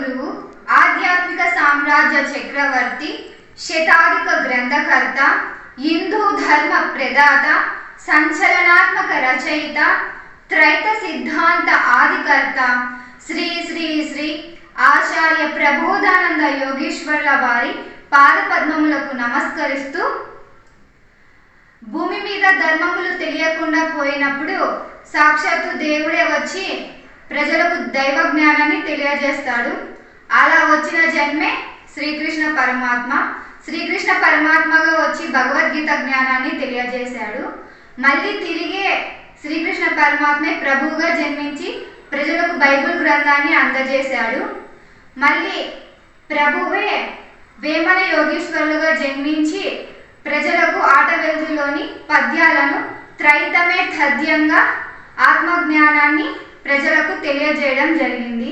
గురువు ఆధ్యాత్మిక సామ్రాజ్య చక్రవర్తి శతాధిక గ్రంథకర్త హిందూ ధర్మ ప్రదాత సంచలనాత్మక రచయిత త్రైత సిద్ధాంత ఆదికర్త శ్రీ శ్రీ శ్రీ ఆచార్య ప్రబోధానంద యోగేశ్వర్ల వారి పాదపద్మములకు నమస్కరిస్తూ భూమి మీద ధర్మములు తెలియకుండా పోయినప్పుడు సాక్షాత్తు దేవుడే వచ్చి ప్రజలకు దైవ జ్ఞానాన్ని తెలియజేస్తాడు. అలా వచ్చిన జన్మే శ్రీకృష్ణ పరమాత్మ. శ్రీకృష్ణ పరమాత్మగా వచ్చి భగవద్గీత జ్ఞానాన్ని తెలియజేశాడు. మళ్ళీ తిరిగే శ్రీకృష్ణ పరమాత్మే ప్రభువుగా జన్మించి ప్రజలకు బైబిల్ గ్రంథాన్ని అందజేశాడు. మళ్ళీ ప్రభువే వేమన యోగేశ్వరులుగా జన్మించి ప్రజలకు ఆట వెలుగులోని పద్యాలను త్రైతమే తథ్యంగా ఆత్మజ్ఞానాన్ని ప్రజలకు తెలియజేయడం జరిగింది.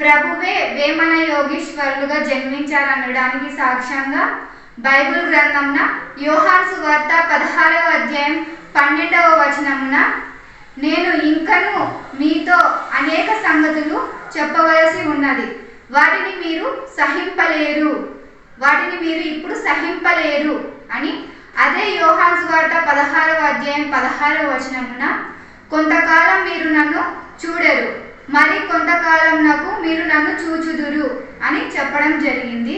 ప్రభువే వేమన యోగీశ్వరులుగా జన్మించారనడానికి సాక్ష్యంగా బైబిల్ గ్రంథంన యోహాన్సు వార్త పదహారవ అధ్యాయం పన్నెండవ వచనమున నేను ఇంకను మీతో అనేక సంగతులు చెప్పవలసి ఉన్నది. వాటిని మీరు సహింపలేరు. వాటిని మీరు ఇప్పుడు సహింపలేరు అని అదే యోహాన్ సువార్త పదహారవ అధ్యాయం పదహారవ వచనమున కొంతకాలం మీరు నన్ను చూడరు. మరి కొంతకాలం నాకు మీరు నన్ను చూచుదురు అని చెప్పడం జరిగింది.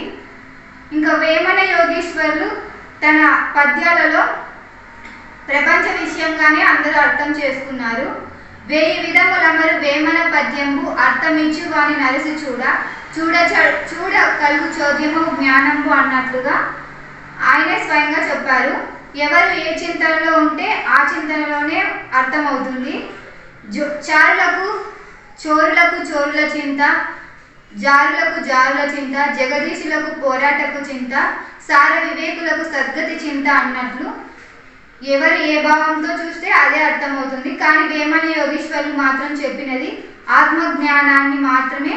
ఇంకా వేమన యోగేశ్వరులు తన పద్యాలలో ప్రపంచ విషయంగానే అందరూ అర్థం చేసుకున్నారు. వేయి విధములమరు వేమన పద్యంబు అర్థమిచ్చు వాని నరసి చూడ చూడ చూడ కలుగు చోద్యము జ్ఞానము అన్నట్లుగా ఆయనే స్వయంగా చెప్పారు. ఎవరు ఏ చింతనలో ఉంటే ఆ చింతనలోనే అర్థమవుతుంది. జో చారులకు చోరులకు చోరుల చింత జారులకు జారుల చింత జగదీశులకు పోరాటకు చింత సార వివేకులకు సద్గతి చింత అన్నట్లు ఎవరు ఏ భావంతో చూస్తే అదే అర్థమవుతుంది. కానీ వేమన యోగేశ్వరులు మాత్రం చెప్పినది ఆత్మ జ్ఞానాన్ని మాత్రమే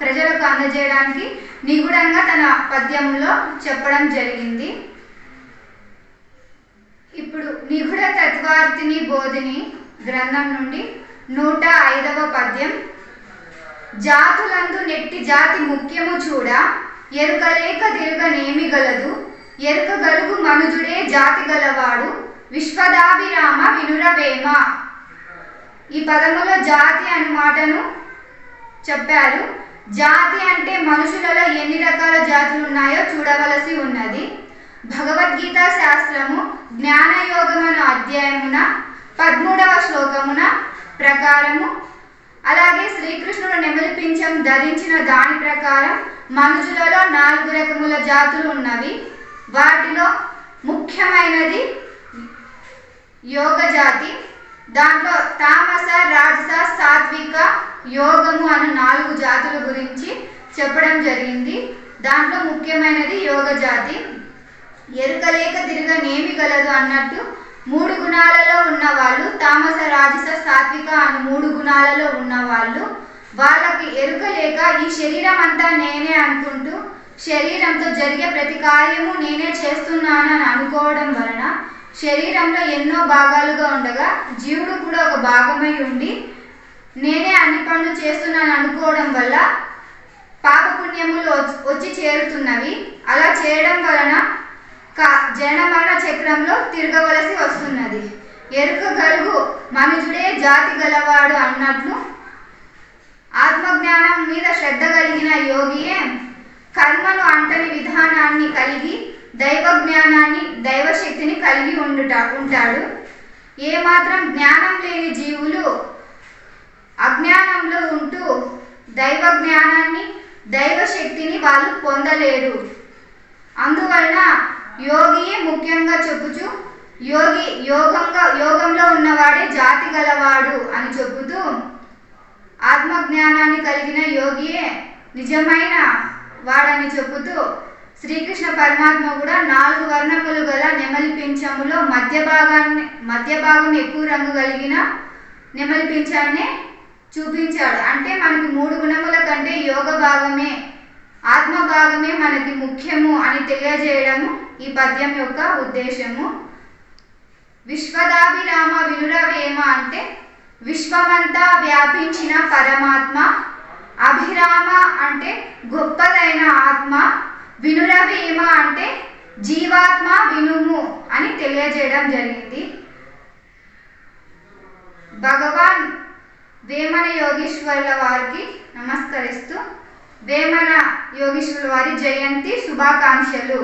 ప్రజలకు అందజేయడానికి నిగూఢంగా తన పద్యంలో చెప్పడం జరిగింది. ఇప్పుడు నిగూఢ తత్వార్థిని బోధిని గ్రంథం నుండి నూట ఐదవ పద్యం. జాతులందు నెట్టి జాతి ముఖ్యము చూడ ఎరుకలేక తిరుగనేమి గలదు ఎరుక గలుగు మనుజుడే జాతి గలవాడు విశ్వదాభిరామ వినురవేమ. ఈ పదములో జాతి అనే మాటను చెప్పారు. జాతి అంటే మనుషులలో ఎన్ని రకాల జాతులు ఉన్నాయో చూడవలసి ఉన్నది. భగవద్గీత శాస్త్రము జ్ఞానయోగమను అధ్యాయమున పదమూడవ శ్లోకమున ప్రకారము. అలాగే శ్రీకృష్ణుడు నెమలిపించం ధరించిన దాని ప్రకారం మనుషులలో నాలుగు రకముల జాతులు ఉన్నవి. వాటిలో ముఖ్యమైనది యోగ జాతి. దాంట్లో తామస రాజస సాత్విక యోగము అనే నాలుగు జాతుల గురించి చెప్పడం జరిగింది. దాంట్లో ముఖ్యమైనది యోగ జాతి. ఎరుకలేక తిరగనేమి గలదు అన్నట్టు మూడు గుణాలలో ఉన్నవాళ్ళు తామస రాజస సాత్విక అని మూడు గుణాలలో ఉన్నవాళ్ళు వాళ్ళకి ఎరుక లేక ఈ శరీరం అంతా నేనే అనుకుంటూ శరీరంతో జరిగే ప్రతి కార్యము నేనే చేస్తున్నాను అని అనుకోవడం వలన శరీరంలో ఎన్నో భాగాలుగా ఉండగా జీవుడు కూడా ఒక భాగమై ఉండి నేనే అన్ని పనులు చేస్తున్నాను అనుకోవడం వల్ల పాపపుణ్యములు వచ్చి- వచ్చి చేరుతున్నవి. అలా చేయడం వలన జనమరణ చక్రంలో తిరగవలసి వస్తున్నది. ఎరుక గలుగు మనుజుడే జాతి గలవాడు అన్నట్లు ఆత్మజ్ఞానం మీద శ్రద్ధ కలిగిన యోగియే కర్మను అంటని విధానాన్ని కలిగి దైవ జ్ఞానాన్ని దైవశక్తిని కలిగి ఉండుట ఉంటాడు. ఏమాత్రం జ్ఞానం లేని జీవులు అజ్ఞానంలో ఉంటూ దైవ జ్ఞానాన్ని దైవశక్తిని వాళ్ళు పొందలేరు. అందువలన ముఖ్యంగా చెప్పుచు యోగి యోగంగా యోగంలో ఉన్నవాడే జాతి గలవాడు అని చెబుతూ ఆత్మజ్ఞానాన్ని కలిగిన యోగియే నిజమైన వాడని చెబుతూ శ్రీకృష్ణ పరమాత్మ కూడా నాలుగు వర్ణములు గల నెమలి పింఛములో మధ్య భాగాన్ని మధ్య భాగం ఎక్కువ రంగు కలిగిన నెమలి పింఛాన్ని చూపించాడు. అంటే మనకి మూడు గుణముల కంటే యోగ భాగమే. ఆత్మభాగమే మనకి ముఖ్యము అని తెలియజేయడము ఈ పద్యం యొక్క ఉద్దేశము. విశ్వదాభిరామ వినురవేమ అంటే విశ్వమంతా వ్యాపించిన పరమాత్మ అభిరామ అంటే గొప్పదైన ఆత్మ వినురవేమ అంటే జీవాత్మ వినుము అని తెలియజేయడం జరిగింది. భగవాన్ వేమన యోగీశ్వరుల వారికి నమస్కరిస్తూ వేమన యోగీశ్వరుల వారి జయంతి శుభాకాంక్షలు.